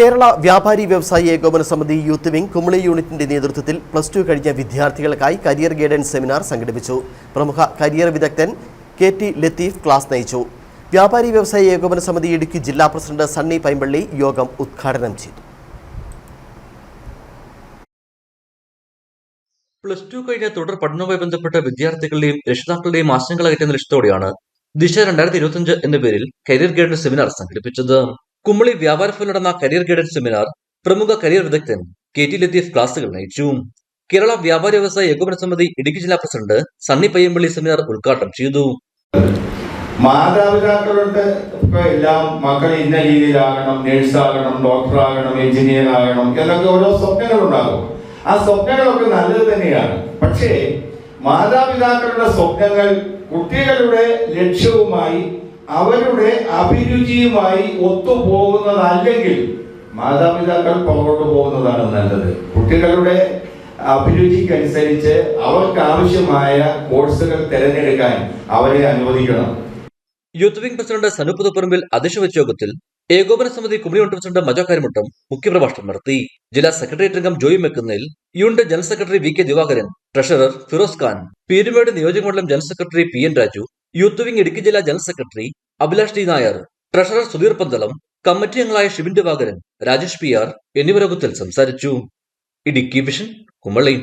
കേരള വ്യാപാരി വ്യവസായി ഏകോപന സമിതി യൂത്ത് വിംഗ് കുമളി യൂണിറ്റിന്റെ നേതൃത്വത്തിൽ പ്ലസ് ടു കഴിഞ്ഞ വിദ്യാർത്ഥികൾക്കായി കരിയർ ഗൈഡൻസ് സെമിനാർ സംഘടിപ്പിച്ചു. പ്രമുഖ കരിയർ വിദഗ്ധൻ കെ ടി ലത്തീഫ് ക്ലാസ് നയിച്ചു. വ്യാപാരി വ്യവസായി ഏകോപന സമിതി ഇടുക്കി ജില്ലാ പ്രസിഡന്റ് സണ്ണി പൈമ്പള്ളി യോഗം ഉദ്ഘാടനം ചെയ്തു. പ്ലസ് ടു കഴിഞ്ഞ തുടർ പഠനവുമായി ബന്ധപ്പെട്ട വിദ്യാർത്ഥികളുടെയും രക്ഷിതാക്കളുടെയും ആശങ്കകൾ ലക്ഷ്യത്തോടെയാണ് ദിശ രണ്ടായിരത്തി ഇരുപത്തിയഞ്ച് എന്ന പേരിൽ കരിയർ ഗൈഡൻസ് സെമിനാർ സംഘടിപ്പിച്ചത്. കുമ്മളി വ്യാപാരഫിൽ നടന്ന കരിയർ ഗൈഡൻസ് സെമിനാർ പ്രമുഖ കരിയർ വിദഗ്ധൻ കെ ടി ലത്തീഫ് ക്ലാസുകൾ നയിച്ചു. കേരള വ്യാപാര വ്യവസായ ഏകോപന സമിതി ഇടുക്കി ജില്ലാ പ്രസിഡന്റ് സണ്ണി പയ്യമ്പള്ളി സെമിനാർ ഉദ്ഘാടനം ചെയ്തു. മാതാപിതാക്കളുടെ എല്ലാം മക്കൾ ഇന്ന രീതിയിലാകണം നേഴ്സാകണം ഡോക്ടറാകണം എഞ്ചിനീയർ ആകണം എന്നൊക്കെ ഓരോ സ്വപ്നങ്ങളുണ്ടാകും. ആ സ്വപ്നങ്ങളൊക്കെ നല്ലത് തന്നെയാണ്. പക്ഷേ മാതാപിതാക്കളുടെ സ്വപ്നങ്ങൾ കുട്ടികളുടെ ലക്ഷ്യവുമായി അവരുടെ അഭിരുചിയുമായി ഒത്തുപോകുന്നതല്ലെങ്കിൽ മാതാപിതാക്കൾ പുറകോട്ട് പോകുന്നതാണ് നല്ലത്. കുട്ടികളുടെ അഭിരുചിക്കനുസരിച്ച് അവർക്ക് ആവശ്യമായ കോഴ്സുകൾ തിരഞ്ഞെടുക്കാൻ അവരെ അനുവദിക്കണം. Youth wing president Sanu Puthuparambil അധ്യക്ഷ യോഗത്തിൽ ഏകോപന സമിതി കുമളി യൂണിറ്റ് പ്രസിഡന്റ് മജോ മുഖ്യപ്രഭാഷണം നടത്തി. ജില്ലാ സെക്രട്ടേറിയറ്റ് അംഗം Joy Mekkunnel unit general secretary V K Divakaran treasurer Firoz Khan Peermade നിയോജക മണ്ഡലം general secretary P N Raju youth wing Idukki ജില്ലാ general secretary Abhilash T Nair treasurer Sudheer Pandalam committee അംഗങ്ങളായ Shibin Divakaran Rajesh P R എന്നിവർ യോഗത്തിൽ സംസാരിച്ചു. Idukki vision Kumily.